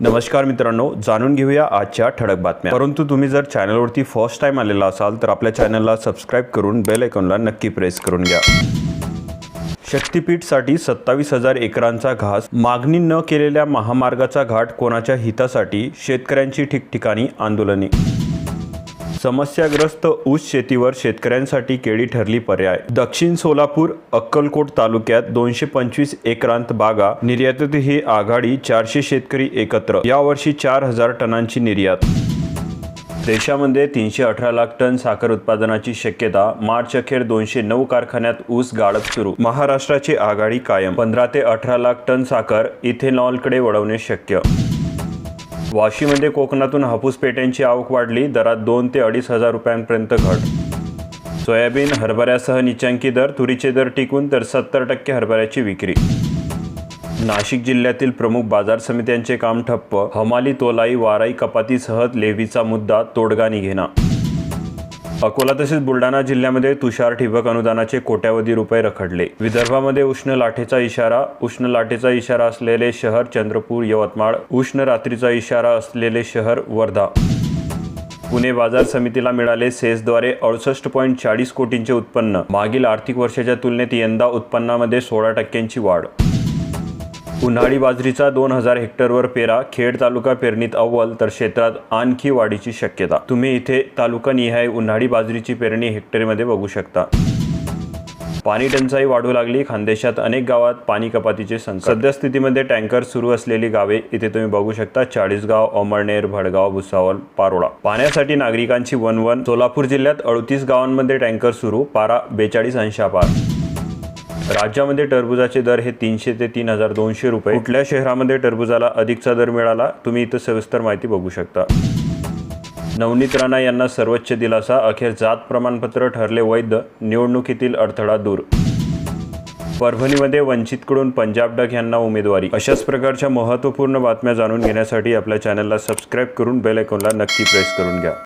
नमस्कार मित्रांनो जाणून घेऊया आजच्या ठळक बातम्या. परंतु तुम्ही जर चॅनलवरती फर्स्ट टाइम आलेला असाल तर आपल्या चॅनलला सबस्क्राईब करून बेल आयकॉनला नक्की प्रेस करून घ्या. शक्तीपीठसाठी सत्तावीस हजार एकरांचा घास मागणी न केलेल्या महामार्गाचा घाट कोणाच्या हितासाठी? शेतकऱ्यांची ठिकठिकाणी आंदोलने. समस्याग्रस्त ऊस शेतीवर शेतकऱ्यांसाठी केळी ठरली पर्याय. दक्षिण सोलापूर अक्कलकोट तालुक्यात दोनशे पंचवीस एकरांत बागा निर्यातीत ही आघाडी चारशे शेतकरी एकत्र. यावर्षी चार हजार टनांची निर्यात. देशामध्ये तीनशे अठरा लाख टन साखर उत्पादनाची शक्यता मार्च अखेर दोनशे नऊ कारखान्यात ऊस गाळप सुरू. महाराष्ट्राची आघाडी कायम. पंधरा ते अठरा लाख टन साखर इथेनॉलकडे वळवणे शक्य. वाशीमध्ये म्हणजे कोकणातून हापूस पेट्यांची आवक वाढली दरात दोन ते अडीच हजार रुपयांपर्यंत घट. सोयाबीन हरभऱ्यासह निचांकी दर तुरीचे दर टिकून तर सत्तर टक्के हरभऱ्याची विक्री. नाशिक जिल्ह्यातील प्रमुख बाजार समित्यांचे काम ठप्प हमाली तोलाई वाराई कपातीसह लेवीचा मुद्दा तोडगा निघेना. अकोला तसेच बुलढाणा जिल्ह्यामध्ये तुषार ठिबक अनुदानाचे कोट्यावधी रुपये रखडले. विदर्भामध्ये उष्ण लाटेचा इशारा उष्ण लाटेचा इशारा असलेले शहर चंद्रपूर यवतमाळ उष्ण रात्रीचा इशारा असलेले शहर वर्धा. पुणे बाजार समितीला मिळाले सेसद्वारे अडुसष्ट पॉईंट चाळीस कोटींचे उत्पन्न. मागील आर्थिक वर्षाच्या तुलनेत यंदा उत्पन्नामध्ये सोळा टक्क्यांची वाढ. उन्हाळी बाजरीचा दोन हजार हेक्टरवर पेरा खेड तालुका पेरणीत अव्वल तर क्षेत्रात आणखी वाढीची शक्यता. तुम्ही इथे तालुका निहाय उन्हाळी बाजरीची पेरणी हेक्टरमध्ये बघू शकता. पाणी टंचाई वाढू लागली खानदेशात अनेक गावात पाणी कपातीचे संकट. सद्यस्थितीमध्ये टँकर सुरू असलेली गावे इथे तुम्ही बघू शकता. चाळीसगाव अमळनेर भडगाव भुसावळ पारोळा. पाण्यासाठी नागरिकांची वनवन सोलापूर जिल्ह्यात अडतीस गावांमध्ये टँकर सुरू पारा बेचाळीस अंशापार. राज्यामध्ये टरबुजाचे दर हे तीनशे ते तीन हजार दोनशे रुपये. कुठल्या शहरामध्ये टरबुजाला अधिकचा दर मिळाला? तुम्ही इथं सविस्तर माहिती बघू शकता. नवनीत राणा यांना सर्वोच्च दिलासा. अखेर जात प्रमाणपत्र ठरले वैध. निवडणुकीतील अडथळा दूर. परभणीमध्ये वंचितकडून पंजाब डग यांना उमेदवारी. अशाच प्रकारच्या महत्त्वपूर्ण बातम्या जाणून घेण्यासाठी आपल्या चॅनलला सबस्क्राईब करून बेल आयकॉनला नक्की प्रेस करून घ्या.